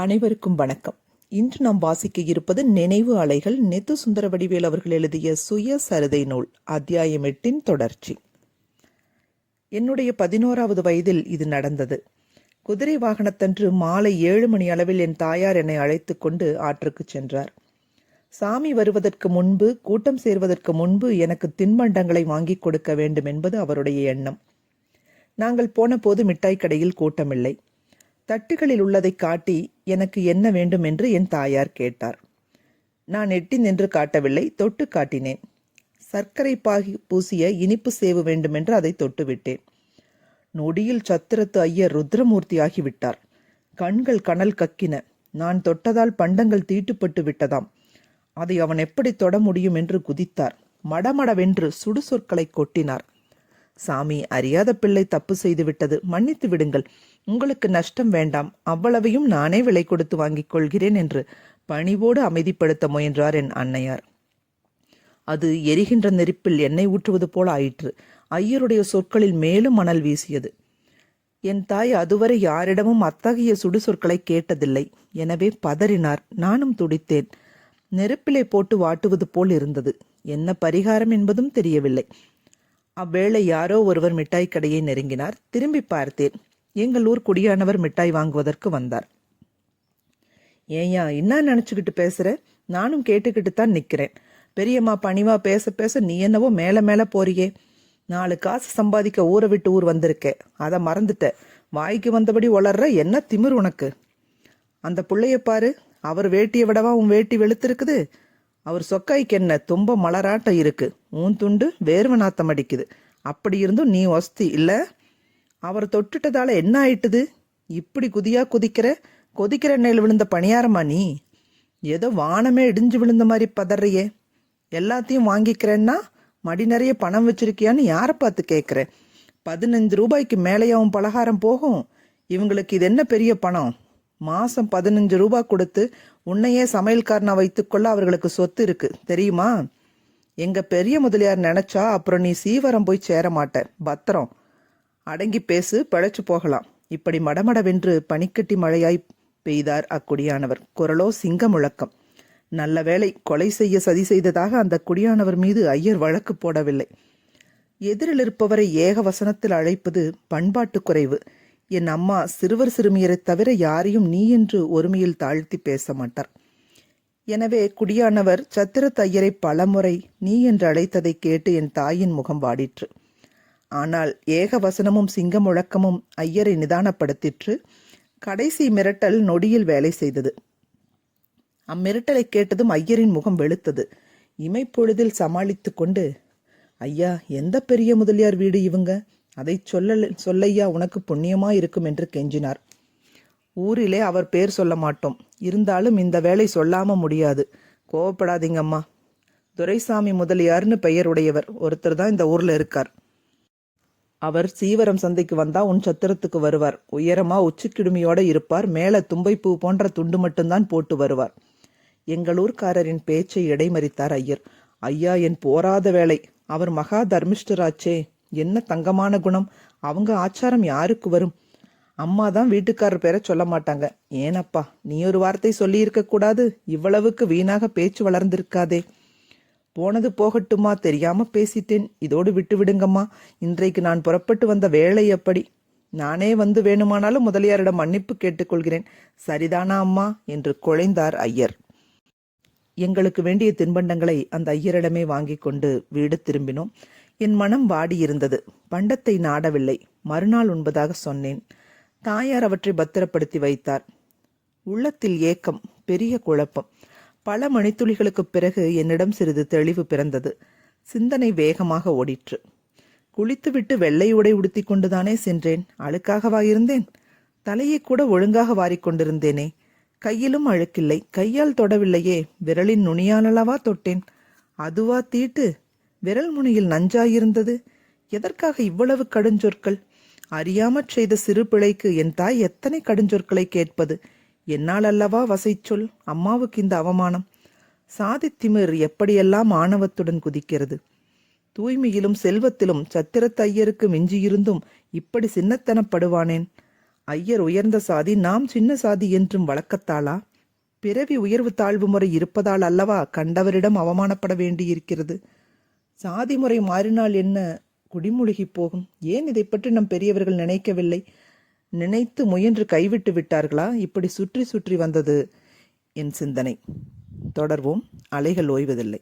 அனைவருக்கும் வணக்கம். இன்று நாம் வாசிக்க இருப்பது நினைவு அலைகள் நெத்து சுந்தர வடிவேல் அவர்கள் எழுதிய சுய சரிதை நூல் அத்தியாயம் எட்டின் தொடர்ச்சி. என்னுடைய பதினோராவது வயதில் இது நடந்தது. குதிரை வாகனத்தன்று மாலை ஏழு மணி அளவில் என் தாயார் என்னை அழைத்து கொண்டு ஆற்றுக்கு சென்றார். சாமி வருவதற்கு முன்பு கூட்டம் சேர்வதற்கு முன்பு எனக்கு தின்பண்டங்களை வாங்கிக் கொடுக்க வேண்டும் என்பது அவருடைய எண்ணம். நாங்கள் போன போது மிட்டாய் கடையில் கூட்டமில்லை. தட்டுகளில் உள்ளதை காட்டி எனக்கு என்ன வேண்டும் என்று என் தாயார் கேட்டார். நான் எட்டி நின்று காட்டவில்லை தொட்டு காட்டினேன். சர்க்கரை பாகி பூசிய இனிப்பு சேவு வேண்டுமென்று அதை தொட்டுவிட்டேன். நொடியில் சத்திரத்து ஐயர் ருத்ரமூர்த்தி ஆகிவிட்டார் கண்கள் கனல் கக்கின. நான் தொட்டதால் பண்டங்கள் தீட்டுப்பட்டு விட்டதாம். அதை அவன் எப்படி தொட முடியும் என்று குதித்தார். மடமடவென்று சுடு சொற்களை கொட்டினார். சாமி அறியாத பிள்ளை தப்பு செய்து விட்டது. மன்னித்து விடுங்கள். உங்களுக்கு நஷ்டம் வேண்டாம் அவ்வளவையும் நானே விலை கொடுத்து வாங்கிக் கொள்கிறேன் என்று பணிவோடு அமைதிப்படுத்த முயன்றார் என் அன்னையார். அது எரிகின்ற நெருப்பில் எண்ணெய் ஊற்றுவது போல் ஆயிற்று. ஐயருடைய சொற்களில் மேலும் மணல் வீசியது. என் தாய் அதுவரை யாரிடமும் அத்தகைய சுடு சொற்களை கேட்டதில்லை. எனவே பதறினார். நானும் துடித்தேன். நெருப்பிலே போட்டு வாட்டுவது போல் இருந்தது. என்ன பரிகாரம் என்பதும் தெரியவில்லை. அவ்வேளை யாரோ ஒருவர் மிட்டாய் கடையை நெருங்கினார். திரும்பி பார்த்தேன். எங்கள் ஊர் குடியானவர் மிட்டாய் வாங்குவதற்கு வந்தார். ஏயா என்ன நினச்சிக்கிட்டு பேசுகிற நானும் கேட்டுக்கிட்டு தான் நிற்கிறேன் பெரியம்மா பணிவா பேச பேச நீ என்னவோ மேலே மேலே போறியே. நாலு காசு சம்பாதிக்க ஊரை விட்டு ஊர் வந்திருக்கே. அதை மறந்துட்ட. வாய்க்கு வந்தபடி வளர்ற என்ன திமிர் உனக்கு? அந்த பிள்ளைய பாரு. அவர் வேட்டியை விடவா உன் வேட்டி வெளுத்திருக்குது? அவர் சொக்காய்க்கு என்ன தும்ப மலராட்டம் இருக்கு? உன் துண்டு வேர்வ நாத்தம் அடிக்குது. அப்படி இருந்தும் நீ ஒஸ்தி இல்லை? அவர் தொட்டுட்டதால என்ன ஆயிட்டுது? இப்படி குதியா குதிக்கிற கொதிக்கிற எண்ணெயில் விழுந்த பணியாரமா நீ? ஏதோ வானமே இடிஞ்சு விழுந்த மாதிரி பதறியே. எல்லாத்தையும் வாங்கிக்கிறேன்னா மடி நிறைய பணம் வச்சிருக்கியான்னு யாரை பார்த்து கேட்குற பதினஞ்சு ரூபாய்க்கு மேலேயாவும் பலகாரம் போகும். இவங்களுக்கு இது என்ன பெரிய பணம்? மாசம் பதினஞ்சு ரூபாய் கொடுத்து உன்னையே சமையல்காரனா வைத்துக்கொள்ள அவர்களுக்கு சொத்து இருக்கு. தெரியுமா? எங்க பெரிய முதலியார் நினைச்சா அப்புறம் நீ சீவரம் போய் சேர மாட்ட. பத்திரம். அடங்கி பேசு பழைச்சு போகலாம். இப்படி மடமடவென்று பனிக்கட்டி மழையாய் பெய்தார் அக்குடியானவர். குரலோ சிங்க முழக்கம் நல்ல வேளை கொலை செய்ய சதி செய்ததாக அந்த குடியானவர் மீது ஐயர் வழக்கு போடவில்லை. எதிரில் இருப்பவரை ஏக வசனத்தில் அழைப்பது பண்பாட்டு குறைவு. என் அம்மா சிறுவர் சிறுமியரைத் தவிர யாரையும் நீ என்று ஒருமையில் தாழ்த்தி பேச மாட்டார். எனவே குடியானவர் சத்திரத் ஐயரை பலமுறை நீ என்று அழைத்ததை கேட்டு என் தாயின் முகம் வாடிற்று. ஆனால் ஏக வசனமும் சிங்க முழக்கமும் ஐயரை நிதானப்படுத்திற்று கடைசி மிரட்டல் நொடியில் வேலை செய்தது. அம்மிரட்டலை கேட்டதும் ஐயரின் முகம் வெளுத்தது. இமைப்பொழுதில் சமாளித்து கொண்டு ஐயா எந்த பெரிய முதலியார் வீடு இவங்க? அதை சொல்ல சொல்லையா? உனக்கு புண்ணியமா இருக்கும் என்று கெஞ்சினார். ஊரிலே அவர் பேர் சொல்ல மாட்டோம். இருந்தாலும் இந்த வேலை சொல்லாம முடியாது. கோவப்படாதீங்கம்மா. துரைசாமி முதலியார்னு பெயர் உடையவர் ஒருத்தர் தான் இந்த ஊர்ல இருக்கார். அவர் சீவரம் சந்தைக்கு வந்தா உன் சத்திரத்துக்கு வருவார். உயரமா உச்சிக்கிடுமியோட இருப்பார். மேல தும்பைப்பூ போன்ற துண்டு மட்டும்தான் போட்டு வருவார். எங்கள் ஊர்க்காரரின் பேச்சை இடைமறித்தார் ஐயர். ஐயா என் போராத வேலை. அவர் மகா தர்மிஷ்டராச்சே. என்ன தங்கமான குணம். அவங்க ஆச்சாரம் யாருக்கு வரும்? அம்மா தான் வீட்டுக்காரர் பேரை சொல்ல மாட்டாங்க. ஏனப்பா நீ ஒரு வார்த்தை சொல்லியிருக்க கூடாது. இவ்வளவுக்கு வீணாக பேச்சு வளர்ந்திருக்காதே. போனது போகட்டுமா தெரியாம பேசிட்டேன். இதோடு விட்டு விடுங்கம்மா. இன்றைக்கு நான் புறப்பட்டு வந்த வேலை எப்படி? நானே வந்து வேணுமானாலும் முதலியாரிடம் மன்னிப்பு கேட்டுக்கொள்கிறேன். சரிதானா அம்மா? என்று குழைந்தார் ஐயர். எங்களுக்கு வேண்டிய தின்பண்டங்களை அந்த ஐயரிடமே வாங்கி கொண்டு வீடு திரும்பினோம். என் மனம் வாடியிருந்தது. பண்டத்தை நாடவில்லை. மறுநாள் உண்பதாக சொன்னேன். தாயார் அவற்றை பத்திரப்படுத்தி வைத்தார். உள்ளத்தில் ஏக்கம் பெரிய குழப்பம். பல மணித்துளிகளுக்குப் பிறகு என்னிடம் சிறிது தெளிவு பிறந்தது. சிந்தனை வேகமாக ஓடிற்று. குளித்துவிட்டு வெள்ளை உடை உடுத்தி கொண்டுதானே சென்றேன். அழுக்காகவா இருந்தேன்? தலையை கூட ஒழுங்காக வாரிக்கொண்டிருந்தேனே கையிலும் அழுக்கில்லை. கையால் தொடவில்லையே. விரலின் நுனியாலவா தொட்டேன். அதுவா தீட்டு? விரல் முனையில் நஞ்சாயிருந்தது. எதற்காக இவ்வளவு கடுஞ்சொற்கள்? அறியாமற் செய்த சிறு பிழைக்கு என் தாய் எத்தனை கடுஞ்சொற்களை கேட்பது? என்னால் அல்லவா வசைச்சொல் அம்மாவுக்கு இந்த அவமானம். சாதி திமிர் எப்படியெல்லாம் ஆணவத்துடன் குதிக்கிறது? தூய்மையிலும் செல்வத்திலும் சத்திரத் ஐயருக்கு மிஞ்சியிருந்தும் இப்படி சின்னத்தனப்படுவானேன்? ஐயர் உயர்ந்த சாதி நாம் சின்ன சாதி என்றும் வழக்கத்தாளா? பிறவி உயர்வு தாழ்வு முறை இருப்பதால் அல்லவா கண்டவரிடம் அவமானப்பட வேண்டியிருக்கிறது? சாதி முறை மாறினால் என்ன குடிமூழ்கி போகும்? ஏன் இதை பற்றி நம் பெரியவர்கள் நினைக்கவில்லை? நினைத்து முயன்று கைவிட்டு விட்டார்களா? இப்படி சுற்றி சுற்றி வந்தது என் சிந்தனை. தொடர்வோம். அலைகள் ஓய்வதில்லை.